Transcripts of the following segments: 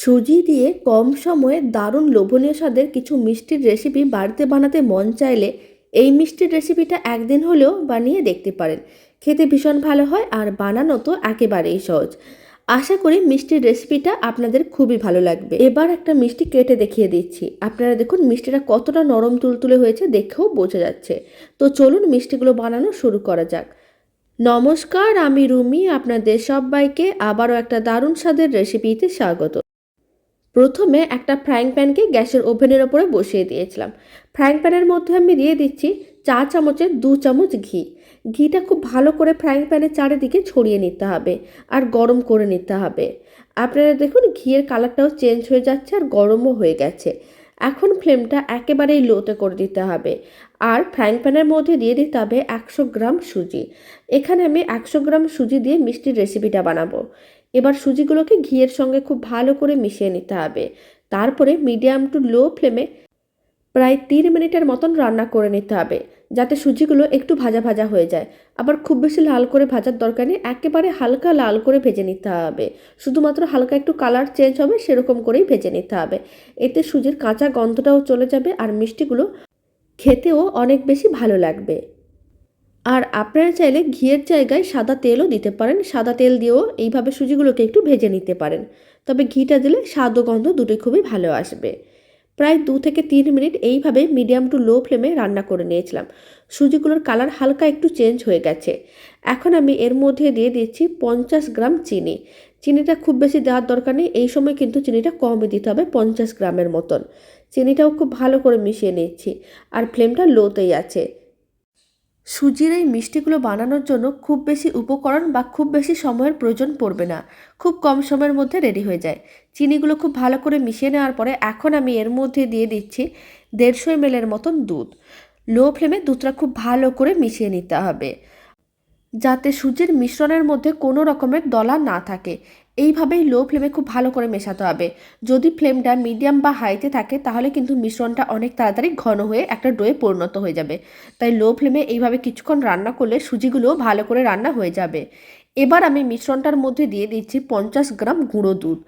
সুজি দিয়ে কম সময়ে দারুণ লোভনীয় স্বাদের কিছু মিষ্টির রেসিপি বাড়িতে বানাতে মন চাইলে এই মিষ্টির রেসিপিটা একদিন হলেও বানিয়ে দেখতে পারেন। খেতে ভীষণ ভালো হয় আর বানানো তো একেবারেই সহজ। আশা করি মিষ্টির রেসিপিটা আপনাদের খুবই ভালো লাগবে। এবার একটা মিষ্টি কেটে দেখিয়ে দিচ্ছি। আপনারা দেখুন মিষ্টিটা কতটা নরম তুলতুলে হয়েছে দেখেও বোঝা যাচ্ছে। তো চলুন মিষ্টিগুলো বানানো শুরু করা যাক। নমস্কার, আমি রুমি, আপনাদের সবাইকে আবারও একটা দারুণ স্বাদের রেসিপিতে স্বাগত। প্রথমে একটা ফ্রাইং প্যানকে গ্যাসের ওভেনের ওপরে বসিয়ে দিয়েছিলাম। ফ্রাইং প্যানের মধ্যে আমি দিয়ে দিচ্ছি চা চামচের দু চামচ ঘি। ঘিটা খুব ভালো করে ফ্রাইং প্যানের চারিদিকে ছড়িয়ে নিতে হবে আর গরম করে নিতে হবে। আপনারা দেখুন, ঘিয়ের কালারটাও চেঞ্জ হয়ে যাচ্ছে আর গরমও হয়ে গেছে। এখন ফ্লেমটা একেবারেই লোতে করে দিতে হবে। আর ফ্রাইং প্যানের মধ্যে দিয়ে দিতে হবে একশো গ্রাম সুজি। এখানে আমি একশো গ্রাম সুজি দিয়ে মিষ্টির রেসিপিটা বানাবো। এবার সুজিগুলোকে ঘিয়ের সঙ্গে খুব ভালো করে মিশিয়ে নিতে হবে। তারপরে মিডিয়াম টু লো ফ্লেমে প্রায় তিন মিনিটের মতন রান্না করে নিতে হবে, যাতে সুজিগুলো একটু ভাজা ভাজা হয়ে যায়। আবার খুব বেশি লাল করে ভাজার দরকার নেই, একেবারে হালকা লাল করে ভেজে নিতে হবে। শুধুমাত্র হালকা একটু কালার চেঞ্জ হবে, সেরকম করেই ভেজে নিতে হবে। এতে সুজির কাঁচা গন্ধটাও চলে যাবে আর মিষ্টিগুলো খেতেও অনেক বেশি ভালো লাগবে। আর আপনারা চাইলে ঘিয়ের জায়গায় সাদা তেলও দিতে পারেন। সাদা তেল দিয়েও এইভাবে সুজিগুলোকে একটু ভেজে নিতে পারেন। তবে ঘিটা দিলে স্বাদ ও গন্ধ দুটোই খুবই ভালো আসবে। প্রায় দু থেকে তিন মিনিট এইভাবে মিডিয়াম টু লো ফ্লেমে রান্না করে নিয়েছিলাম। সুজিগুলোর কালার হালকা একটু চেঞ্জ হয়ে গেছে। এখন আমি এর মধ্যে দিয়ে দিচ্ছি পঞ্চাশ গ্রাম চিনি। চিনিটা খুব বেশি দেওয়ার দরকার নেই। এই সময় কিন্তু চিনিটা কমে দিতে হবে পঞ্চাশ গ্রামের মতন। চিনিটাও খুব ভালো করে মিশিয়ে নিচ্ছি। আর ফ্লেমটা লোতেই আছে। সুজির এই মিষ্টিগুলো বানানোর জন্য খুব বেশি উপকরণ বা খুব বেশি সময়ের প্রয়োজন পড়বে না। খুব কম সময়ের মধ্যে রেডি হয়ে যায়। চিনিগুলো খুব ভালো করে মিশিয়ে নেওয়ার পরে এখন আমি এর মধ্যে দিয়ে দিচ্ছি দেড়শো এমএলের মতন দুধ। লো ফ্লেমে দুধটা খুব ভালো করে মিশিয়ে নিতে হবে। যাতে সুজির মিশ্রণের মধ্যে কোনো রকমের দলা না থাকে। এইভাবেই লো ফ্লেমে খুব ভালো করে মেশাতে হবে। যদি ফ্লেমটা মিডিয়াম বা হাইতে থাকে, তাহলে কিন্তু মিশ্রণটা অনেক তাড়াতাড়ি ঘন হয়ে একটা ডোয়ে পরিণত হয়ে যাবে। তাই লো ফ্লেমে এইভাবে কিছুক্ষণ রান্না করলে সুজিগুলোও ভালো করে রান্না হয়ে যাবে। এবার আমি মিশ্রণটার মধ্যে দিয়ে দিচ্ছি পঞ্চাশ গ্রাম গুঁড়ো দুধ।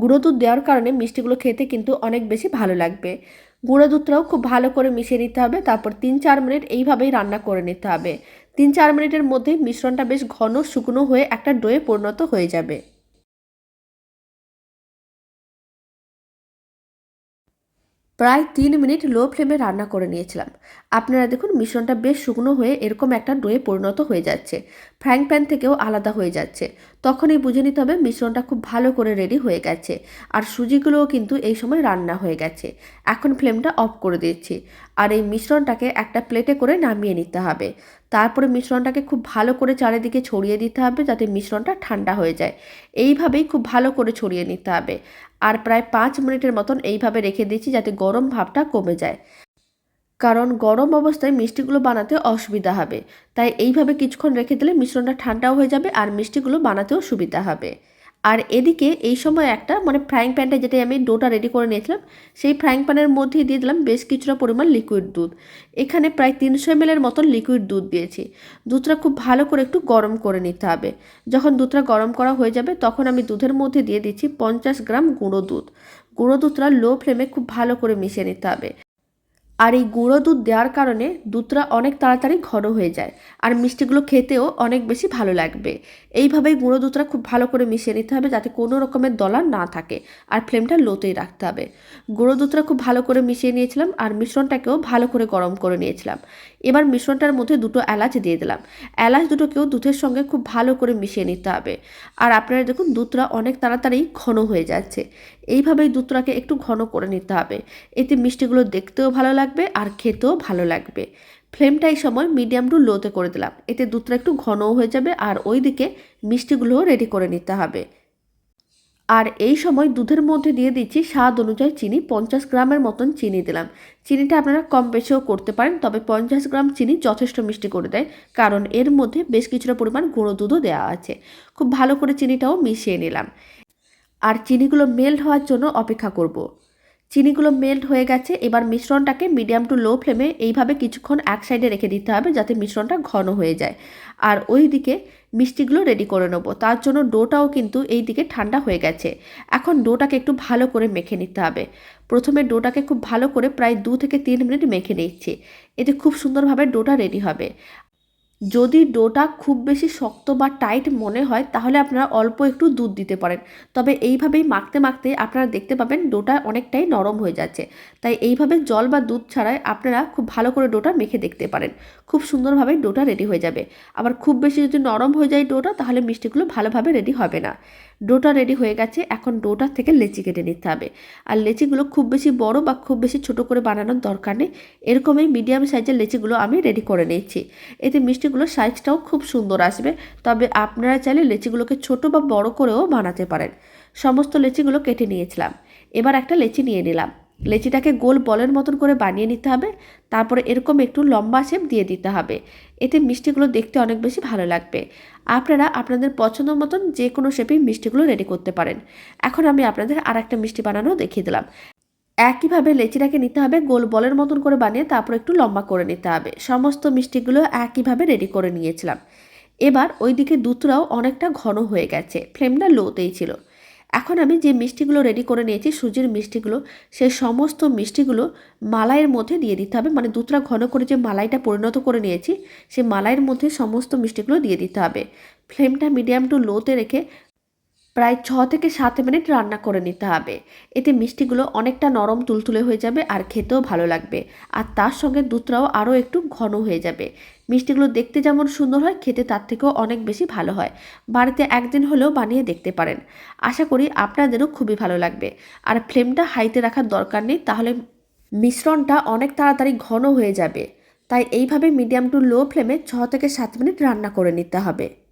গুঁড়ো দুধ দেওয়ার কারণে মিষ্টিগুলো খেতে কিন্তু অনেক বেশি ভালো লাগবে। গুঁড়ো দুধটাও খুব ভালো করে মিশিয়ে নিতে হবে, তারপর তিন চার মিনিট এইভাবেই রান্না করে নিতে হবে। তিন চার মিনিটের মধ্যে মিশ্রণটা বেশ ঘন, শুকনো হয়ে একটা ডোয়ে পরিণত হয়ে যাবে। প্রায় তিন মিনিট লো ফ্লেমে রান্না করে নিয়েছিলাম। আপনারা দেখুন, মিশ্রণটা বেশ শুকনো হয়ে এরকম একটা ডোয়ে পরিণত হয়ে যাচ্ছে। ফ্রাইং প্যান থেকেও আলাদা হয়ে যাচ্ছে। তখনই বুঝে নিতে হবে মিশ্রণটা খুব ভালো করে রেডি হয়ে গেছে। আর সুজিগুলোও কিন্তু এই সময় রান্না হয়ে গেছে। এখন ফ্লেমটা অফ করে দিচ্ছি। আর এই মিশ্রণটাকে একটা প্লেটে করে নামিয়ে নিতে হবে। তারপরে মিশ্রণটাকে খুব ভালো করে চারিদিকে ছড়িয়ে দিতে হবে যাতে মিশ্রণটা ঠান্ডা হয়ে যায়। এইভাবেই খুব ভালো করে ছড়িয়ে নিতে হবে। আর প্রায় পাঁচ মিনিটের মতন এইভাবে রেখে দিয়েছি যাতে গরম ভাবটা কমে যায়। কারণ গরম অবস্থায় মিষ্টিগুলো বানাতে অসুবিধা হবে। তাই এইভাবে কিছুক্ষণ রেখে দিলে মিশ্রণটা ঠান্ডাও হয়ে যাবে আর মিষ্টিগুলো বানাতেও সুবিধা হবে। আর এদিকে এই সময় একটা মানে ফ্রাইং প্যানটা যেটা আমি ডোটা রেডি করে নিয়েছিলাম, সেই ফ্রাইং প্যানের মধ্যেই দিয়ে দিলাম বেশ কিছুটা পরিমাণ লিকুইড দুধ। এখানে প্রায় তিনশো এমএলের মতন লিকুইড দুধ দিয়েছি। দুধটা খুব ভালো করে একটু গরম করে নিতে হবে। যখন দুধটা গরম করা হয়ে যাবে, তখন আমি দুধের মধ্যে দিয়ে দিচ্ছি পঞ্চাশ গ্রাম গুঁড়ো দুধ। গুঁড়ো দুধটা লো ফ্লেমে খুব ভালো করে মিশিয়ে নিতে হবে। আর এই গুঁড়ো দুধ দেওয়ার কারণে দুধটা অনেক তাড়াতাড়ি ঘন হয়ে যায় আর মিষ্টিগুলো খেতেও অনেক বেশি ভালো লাগবে। এইভাবেই গুঁড়ো দুধটা খুব ভালো করে মিশিয়ে নিতে হবে যাতে কোনো রকমের দলা না থাকে আর ফ্লেমটা লোতেই রাখতে হবে। গুঁড়ো দুধটা খুব ভালো করে মিশিয়ে নিয়েছিলাম আর মিশ্রণটাকেও ভালো করে গরম করে নিয়েছিলাম। এবার মিশ্রণটার মধ্যে দুটো এলাচ দিয়ে দিলাম। এলাচ দুটোকেও দুধের সঙ্গে খুব ভালো করে মিশিয়ে নিতে হবে। আর আপনারা দেখুন দুধটা অনেক তাড়াতাড়ি ঘন হয়ে যাচ্ছে। এইভাবেই দুধটাকে একটু ঘন করে নিতে হবে। এতে মিষ্টিগুলো দেখতেও ভালো লাগবে আর খেতেও ভালো লাগবে। ফ্লেমটা এই সময় মিডিয়াম টু লোতে করে দিলাম। এতে দুধটা একটু ঘনও হয়ে যাবে আর ওই দিকে মিষ্টিগুলোও রেডি করে নিতে হবে। আর এই সময় দুধের মধ্যে দিয়ে দিচ্ছি স্বাদ অনুযায়ী চিনি, পঞ্চাশ গ্রামের মতন চিনি দিলাম। চিনিটা আপনারা কম বেশিও করতে পারেন, তবে পঞ্চাশ গ্রাম চিনি যথেষ্ট মিষ্টি করে দেয়, কারণ এর মধ্যে বেশ কিছুটা পরিমাণ গুঁড়ো দুধও দেওয়া আছে। খুব ভালো করে চিনিটাও মিশিয়ে নিলাম। আর চিনিগুলো মেল্ট হওয়ার জন্য অপেক্ষা করব। চিনিগুলো মেল্ট হয়ে গেছে, এবার মিশ্রণটাকে মিডিয়াম টু লো ফ্লেমে এইভাবে কিছুক্ষণ এক সাইডে রেখে দিতে হবে যাতে মিশ্রণটা ঘন হয়ে যায়। আর ওই দিকে মিষ্টিগুলো রেডি করে নেব, তার জন্য ডোটাও কিন্তু এই দিকে ঠান্ডা হয়ে গেছে। এখন ডোটাকে একটু ভালো করে মেখে নিতে হবে। প্রথমে ডোটাকে খুব ভালো করে প্রায় দু থেকে তিন মিনিট মেখে নিচ্ছি। এতে খুব সুন্দরভাবে ডোটা রেডি হবে। যদি ডোটা খুব বেশি শক্ত বা টাইট মনে হয়, তাহলে আপনারা অল্প একটু দুধ দিতে পারেন। তবে এইভাবেই মাখতে মাখতে আপনারা দেখতে পাবেন ডোটা অনেকটাই নরম হয়ে যাচ্ছে। তাই এইভাবে জল বা দুধ ছাড়াই আপনারা খুব ভালো করে ডোটা মেখে দেখতে পারেন। খুব সুন্দরভাবে ডোটা রেডি হয়ে যাবে। আবার খুব বেশি যদি নরম হয়ে যায় ডোটা, তাহলে মিষ্টিগুলো ভালোভাবে রেডি হবে না। ডোটা রেডি হয়ে গেছে, এখন ডোটা থেকে লেচি কেটে নিতে হবে। আর লেচিগুলো খুব বেশি বড় বা খুব বেশি ছোট করে বানানোর দরকার নেই। এরকমই মিডিয়াম সাইজের লেচিগুলো আমি রেডি করে নিয়েছি। এতে মিষ্টিগুলোর সাইজটাও খুব সুন্দর আসবে। তবে আপনারা চাইলে লেচিগুলোকে ছোট বা বড় করেও বানাতে পারেন। সমস্ত লেচিগুলো কেটে নিয়েছিলাম। এবার একটা লেচি নিয়ে নিলাম। লেচিটাকে গোল বলের মতন করে বানিয়ে নিতে হবে। তারপরে এরকম একটু লম্বা শেপ দিয়ে দিতে হবে। এতে মিষ্টিগুলো দেখতে অনেক বেশি ভালো লাগবে। আপনারা আপনাদের পছন্দ মতন যে কোনো শেপেই মিষ্টিগুলো রেডি করতে পারেন। এখন আমি আপনাদের আর একটা মিষ্টি বানানো দেখিয়ে দিলাম। একইভাবে লেচিটাকে নিতে হবে গোল বলের মতন করে বানিয়ে তারপর একটু লম্বা করে নিতে হবে। সমস্ত মিষ্টিগুলো একইভাবে রেডি করে নিয়েছিলাম। এবার ওইদিকে দুধটাও অনেকটা ঘন হয়ে গেছে। ফ্লেমটা লোতেই ছিল। এখন আমি যে মিষ্টিগুলো রেডি করে নিয়েছি, সুজির মিষ্টিগুলো, সেই সমস্ত মিষ্টিগুলো মালাইয়ের মধ্যে দিয়ে দিতে হবে। মানে দুধটা ঘন করে যে মালাইটা পরিণত করে নিয়েছি, সেই মালাইয়ের মধ্যে সমস্ত মিষ্টিগুলো দিয়ে দিতে হবে। ফ্লেমটা মিডিয়াম টু লোতে রেখে প্রায় ছ থেকে সাত মিনিট রান্না করে নিতে হবে। এতে মিষ্টিগুলো অনেকটা নরম তুলতুলে হয়ে যাবে আর খেতেও ভালো লাগবে। আর তার সঙ্গে দুধটাও আরও একটু ঘন হয়ে যাবে। মিষ্টিগুলো দেখতে যেমন সুন্দর হয়, খেতে তার থেকেও অনেক বেশি ভালো হয়। বাড়িতে একদিন হলেও বানিয়ে দেখতে পারেন। আশা করি আপনাদেরও খুবই ভালো লাগবে। আর ফ্লেমটা হাইতে রাখার দরকার নেই, তাহলে মিশ্রণটা অনেক তাড়াতাড়ি ঘন হয়ে যাবে। তাই এইভাবে মিডিয়াম টু লো ফ্লেমে ছ থেকে সাত মিনিট রান্না করে নিতে হবে।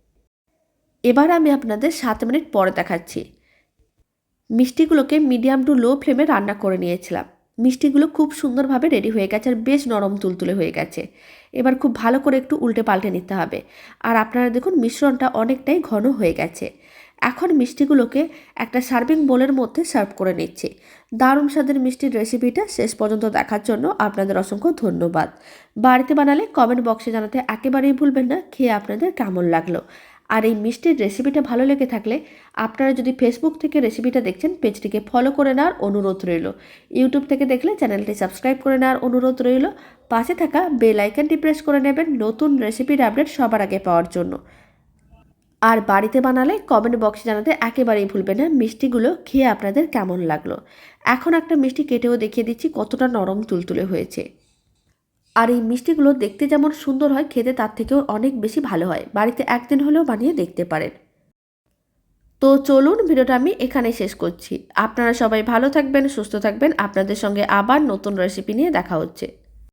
এবার আমি আপনাদের সাত মিনিট পরে দেখাচ্ছি। মিষ্টিগুলোকে মিডিয়াম টু লো ফ্লেমে রান্না করে নিয়েছিলাম। মিষ্টিগুলো খুব সুন্দরভাবে রেডি হয়ে গেছে আর বেশ নরম তুলতুলে হয়ে গেছে। এবার খুব ভালো করে একটু উল্টে পাল্টে নিতে হবে। আর আপনারা দেখুন মিশ্রণটা অনেকটাই ঘন হয়ে গেছে। এখন মিষ্টিগুলোকে একটা সার্ভিং বোলের মধ্যে সার্ভ করে নিচ্ছি। দারুণ স্বাদের মিষ্টির রেসিপিটা শেষ পর্যন্ত দেখার জন্য আপনাদের অসংখ্য ধন্যবাদ। বাড়িতে বানালে কমেন্ট বক্সে জানাতে একেবারেই ভুলবেন না, খেয়ে আপনাদের কেমন লাগল? আর এই মিষ্টির রেসিপিটা ভালো লেগে থাকলে আপনারা যদি ফেসবুক থেকে রেসিপিটা দেখছেন পেজটিকে ফলো করে নেওয়ার অনুরোধ রইল। ইউটিউব থেকে দেখলে চ্যানেলটি সাবস্ক্রাইব করে নেওয়ার অনুরোধ রইল। পাশে থাকা বেল আইকনটি প্রেস করে নেবেন নতুন রেসিপির আপডেট সবার আগে পাওয়ার জন্য। আর বাড়িতে বানালে কমেন্ট বক্সে জানাতে একেবারেই ভুলবেন না মিষ্টিগুলো খেয়ে আপনাদের কেমন লাগল। এখন একটা মিষ্টি কেটেও দেখিয়ে দিচ্ছি কতটা নরম তুলতুলে হয়েছে। আর এই মিষ্টিগুলো দেখতে যেমন সুন্দর হয়, খেতে তার থেকেও অনেক বেশি ভালো হয়। বাড়িতে একদিন হলেও বানিয়ে দেখতে পারেন। তো চলুন ভিডিওটা আমি এখানে শেষ করছি। আপনারা সবাই ভালো থাকবেন, সুস্থ থাকবেন। আপনাদের সঙ্গে আবার নতুন রেসিপি নিয়ে দেখা হচ্ছে।